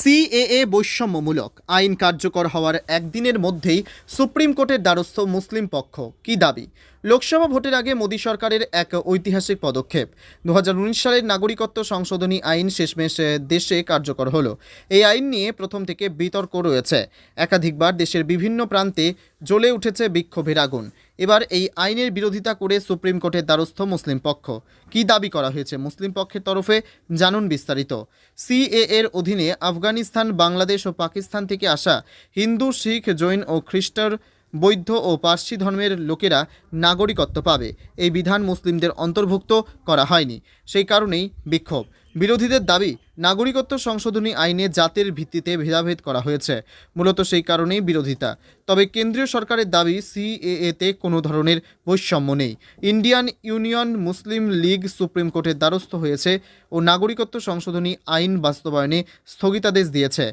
CAA বৈষম্যমূলক আইন কার্যকর হওয়ার একদিনের মধ্যেই সুপ্রিম কোর্টের দ্বারস্থ মুসলিম পক্ষ কি দাবি? লোকসভা ভোটের আগে মোদী সরকারের এক ঐতিহাসিক পদক্ষেপ। দু হাজার উনিশ সালের নাগরিকত্ব সংশোধনী আইন শেষমেশ দেশে কার্যকর হলো। এই আইন নিয়ে প্রথম থেকে বিতর্ক রয়েছে। একাধিকবার দেশের বিভিন্ন প্রান্তে জ্বলে উঠেছে বিক্ষোভের আগুন। এবার এই আইনের বিরোধিতা করে সুপ্রিম কোর্টের দ্বারস্থ মুসলিম পক্ষ। কি দাবি করা হয়েছে মুসলিম পক্ষের তরফে? জানুন বিস্তারিত। সিএ এর অধীনে আফগানিস্তান, বাংলাদেশ ও পাকিস্তান থেকে আসা হিন্দু, শিখ, জৈন ও খ্রিস্টান, বৌদ্ধ ও পার্সি ধর্মের লোকেরা নাগরিকত্ব পাবে। এই বিধান মুসলিমদের অন্তর্ভুক্ত করা হয়নি। সেই কারণেই বিক্ষোভ। বিরোধীদের দাবি, নাগরিকত্ব সংশোধনী আইনে জাতের ভিত্তিতে ভেদাভেদ করা হয়েছে। মূলত সেই কারণেই বিরোধিতা। তবে কেন্দ্রীয় সরকারের দাবি, সিএএতে কোনো ধরনের বৈষম্য নেই। Indian Union Muslim League Supreme কোর্টের দ্বারস্থ হয়েছে ও নাগরিকত্ব সংশোধনী আইন বাস্তবায়নে স্থগিতাদেশ দিয়েছে।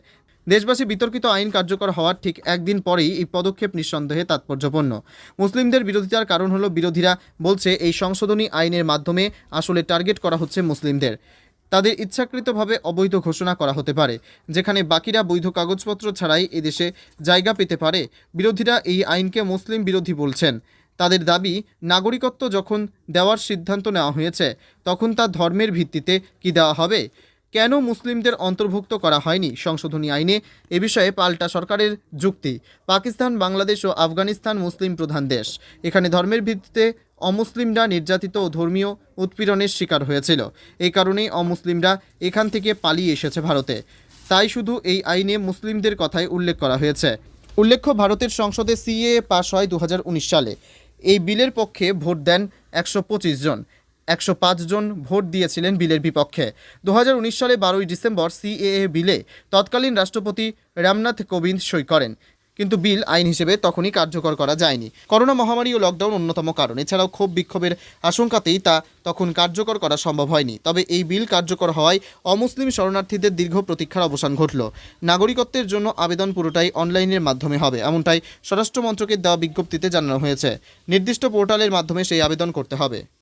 দেশবাসী বিতর্কিত আইন কার্যকর হওয়ার ঠিক একদিন পরেই এই পদক্ষেপ নিঃসন্দেহে তাৎপর্যপূর্ণ। মুসলিমদের বিরোধিতার কারণ হলো বিরোধীরা বলছে, এই সংশোধনী আইনের মাধ্যমে আসলে টার্গেট করা হচ্ছে মুসলিমদের। তাদের ইচ্ছাকৃতভাবে অবৈধ ঘোষণা করা হতে পারে, যেখানে বাকিরা বৈধ কাগজপত্র ছাড়াই এদেশে জায়গা পেতে পারে। বিরোধীরা এই আইনকে মুসলিম বিরোধী বলছেন। তাদের দাবি, নাগরিকত্ব যখন দেওয়ার সিদ্ধান্ত নেওয়া হয়েছে, তখন তা ধর্মের ভিত্তিতে কি দেওয়া হবে? কেন মুসলিমদের অন্তর্ভুক্ত করা হয়নি সংশোধনী আইনে? এ বিষয়ে পাল্টা সরকারের যুক্তি। পাকিস্তান, বাংলাদেশ ও আফগানিস্তান মুসলিম প্রধান দেশ। এখানে ধর্মের ভিত্তিতে অমুসলিমরা নির্যাতিত ও ধর্মীয় উৎপীড়নের শিকার হয়েছিল। এই কারণেই অমুসলিমরা এখান থেকে পালিয়ে এসেছে ভারতে। তাই শুধু এই আইনে মুসলিমদের কথাই উল্লেখ করা হয়েছে। উল্লেখ্য, ভারতের সংসদে সিএ পাশ হয় দু হাজার উনিশ সালে। এই বিলের পক্ষে ভোট দেন একশো পঁচিশ জন। একশো পাঁচ জন ভোট দিয়েছিলেন বিলের বিপক্ষে। দু হাজার উনিশ সালে বারোই ডিসেম্বর সিএএ বিলে তৎকালীন রাষ্ট্রপতি রামনাথ কোবিন্দ সই করেন। কিন্তু বিল আইন হিসেবে তখনই কার্যকর করা যায়নি। করোনা মহামারী ও লকডাউন অন্যতম কারণ। এছাড়াও ক্ষোভ বিক্ষোভের আশঙ্কাতেই তা তখন কার্যকর করা সম্ভব হয়নি। তবে এই বিল কার্যকর হওয়ায় অমুসলিম শরণার্থীদের দীর্ঘ প্রতীক্ষার অবসান ঘটল। নাগরিকত্বের জন্য আবেদন পুরোটাই অনলাইনের মাধ্যমে হবে, এমনটাই স্বরাষ্ট্র মন্ত্রকের দেওয়া বিজ্ঞপ্তিতে জানানো হয়েছে। নির্দিষ্ট পোর্টালের মাধ্যমে সেই আবেদন করতে হবে।